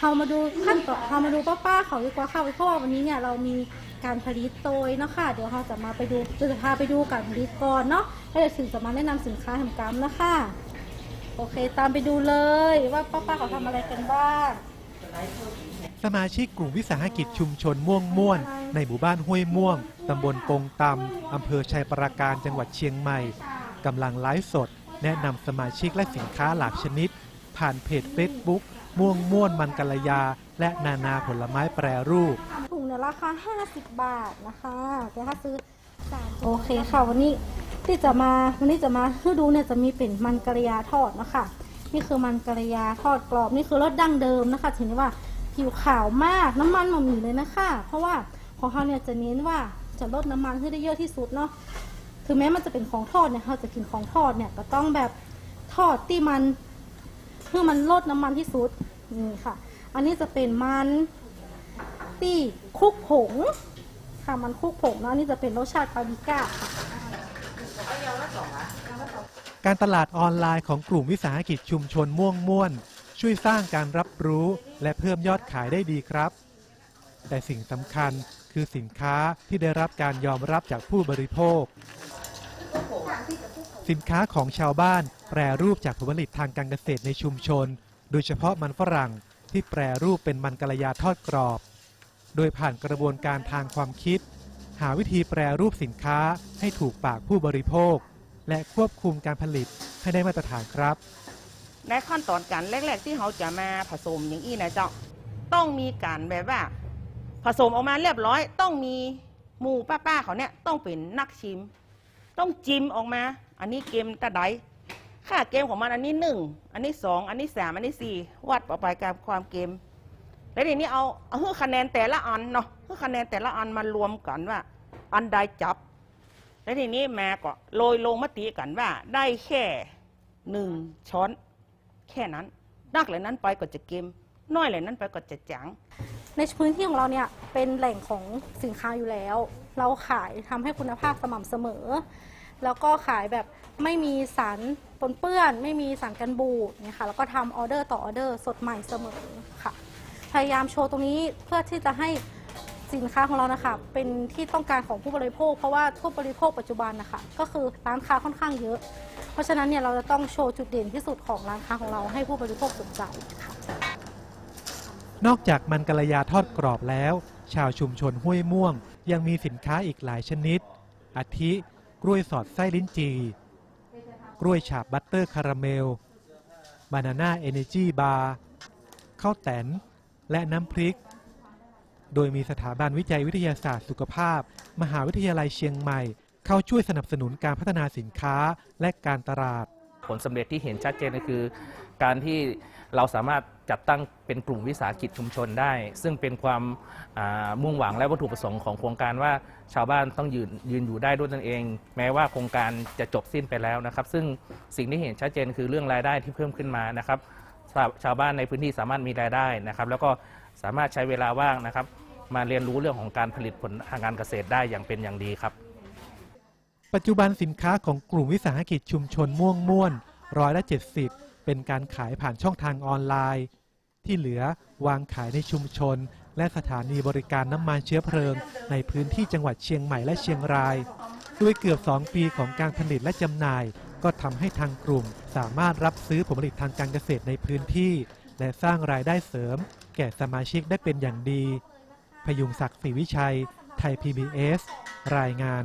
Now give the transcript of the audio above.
เรามาดูขั้นตอนเรามาดูป้าๆเขาดีกว่าค่ะเพราะว่าวันนี้เนี่ยเรามีการผลิตโดยเนาะค่ะเดี๋ยวเราจะมาไปดูจะพาไปดูการผลิตก่อนเนาะแล้วเดี๋ยวถึงจะมาแนะนำสินค้าแห่งกรรมนะคะโอเค ตามไปดูเลยว่าป้าๆเขาทำอะไรกันบ้างสมาชิกกลุ่มวิสาหกิจชุมชนม่วงม่วน ในหมู่บ้านห้วยม่วง ตำบลกงตำอำเภอชัยปราการจังหวัดเชียงใหม่กำลังไลฟ์สด แนะนำสมาชิกและสินค้าหลากชนิด ผ่านเพจ Facebook ม่วงม่วนมันกัลยา และนานาผลไม้แปรรูป ถุงเนี่ยราคา 50 บาทนะคะแต่ถ้าซื้อสามโอเคค่ะวันนี้ที่จะมาวันนี้จะมาให้ดูเนี่ยจะมีเป็นมันกระยาทอดนะคะนี่คือมันกระยาทอดกรอบนี่คือรสดั้งเดิมนะคะถึงได้ว่าผิวขาวมากน้ำมันมันมีเลยนะคะ เพราะว่าของเขาเนี่ยจะเน้นว่าจะลดน้ำมันให้ได้เยอะที่สุดเนาะถึงแม้มันจะเป็นของทอดเนี่ยเราจะกินของทอดเนี่ยก็ต้องแบบทอดที่มัน เพื่อมันลดน้ำมันที่สุดนี่ค่ะ อันนี้จะเป็นมันที่คุกผงค่ะมันคุกผงเนาะอันนี่จะเป็นรสชาติปาปริก้าการตลาดออนไลน์ของกลุ่มวิสาหกิจชุมชนม่วงม่วน ช่วยสร้างการรับรู้และเพิ่มยอดขายได้ดีครับ แต่สิ่งสำคัญคือสินค้าที่ได้รับการยอมรับจากผู้บริโภค สินค้าของชาวบ้านแปรรูปจากผลผลิตทางการเกษตรในชุมชน โดยเฉพาะมันฝรั่งที่แปรรูปเป็นมันกะยาทอดกรอบ โดยผ่านกระบวนการทางความคิด หาวิธีแปรรูปสินค้าให้ถูกปากผู้บริโภค และควบคุมการผลิตให้ได้มาตรฐานครับ ในขั้นตอนการแรก ๆ ที่เขาจะมาผสมอย่างอี้นะเจ้าต้องมีการแบบว่า ผสมออกมาเรียบร้อย ต้องมีหมู่ป้าๆเขาเนี่ยต้องเป็นนักชิม ต้องจิมออกมา อันนี้เกมตะไดค่าเกมของมันอันนี้หนึ่งอันนี้สองอันนี้สามอันนี้สี่วัดออกไปกับความเกม แล้วทีนี้เอาเอาคะแนนแต่ละอันเนาะให้คะแนนแต่ละอันมารวมกันว่า อันใดจับ แล้วทีนี้แม่ก็โรยลงมติกันว่า ได้แค่หนึ่งช้อน แค่นั้นนักเหลยนั้นไปก็จะเกม น้อยเหลยนั้นไปก็จะจางในพื้นที่ของเราเนี่ยเป็นแหล่งของสินค้าอยู่แล้ว เราขายทำให้คุณภาพสม่ำเสมอ แล้วก็ขายแบบไม่มีสารปนเปื้อน ไม่มีสารกันบูดเนี่ยค่ะแล้วก็ทำออเดอร์ต่อออเดอร์สดใหม่เสมอค่ะ พยายามโชว์ตรงนี้เพื่อที่จะให้สินค้าของเรานะคะเป็นที่ต้องการของผู้บริโภค เพราะว่าผู้บริโภคปัจจุบันนะคะก็คือร้านค้าค่อนข้างเยอะ เพราะฉะนั้นเนี่ยเราจะต้องโชว์จุดเด่นที่สุดของร้านค้าของเราให้ผู้บริโภคสนใจค่ะนอกจากมันกะยาทอดกรอบแล้ว ชาวชุมชนห้วยม่วง ยังมีสินค้าอีกหลายชนิด อาทิ กล้วยสอดไส้ลิ้นจี กล้วยฉาบบัตเตอร์คาราเมล บานาน่าเอเนจีบาร์ข้าวแตน และน้ำพริก โดยมีสถาบันวิจัยวิทยาศาสตร์สุขภาพ มหาวิทยาลัยเชียงใหม่ เข้าช่วยสนับสนุนการพัฒนาสินค้าและการตลาด ผลสำเร็จที่เห็นชัดเจนก็คือ การที่เราสามารถจัดตั้งเป็นกลุ่มวิสาหกิจชุมชนได้ ซึ่งเป็นความมุ่งหวังและวัตถุประสงค์ของโครงการว่าชาวบ้านต้องยืนยืนอยู่ได้ด้วยตนเอง แม้ว่าโครงการจะจบสิ้นไปแล้วนะครับ ซึ่งสิ่งที่เห็นชัดเจนคือเรื่องรายได้ที่เพิ่มขึ้นมานะครับ ชาวชาวบ้านในพื้นที่สามารถมีรายได้นะครับ แล้วก็สามารถใช้เวลาว่างนะครับ มาเรียนรู้เรื่องของการผลิตผลทางการเกษตรได้อย่างเป็นอย่างดีครับ ปัจจุบันสินค้าของกลุ่มวิสาหกิจชุมชนม่วงม่วนร้อยละ 70 เป็นการขายผ่านช่องทางออนไลน์ ที่เหลือวางขายในชุมชน และสถานีบริการน้ำมันเชื้อเพลิง ในพื้นที่จังหวัดเชียงใหม่และเชียงรายด้วยเกือบ 2 ปีของการผลิตและจำหน่าย ก็ทำให้ทางกลุ่มสามารถรับซื้อผลผลิตทางการเกษตรในพื้นที่ และสร้างรายได้เสริม แก่สมาชิกได้เป็นอย่างดี พยุงศักดิ์ศรีวิชัย ไทย PBS รายงาน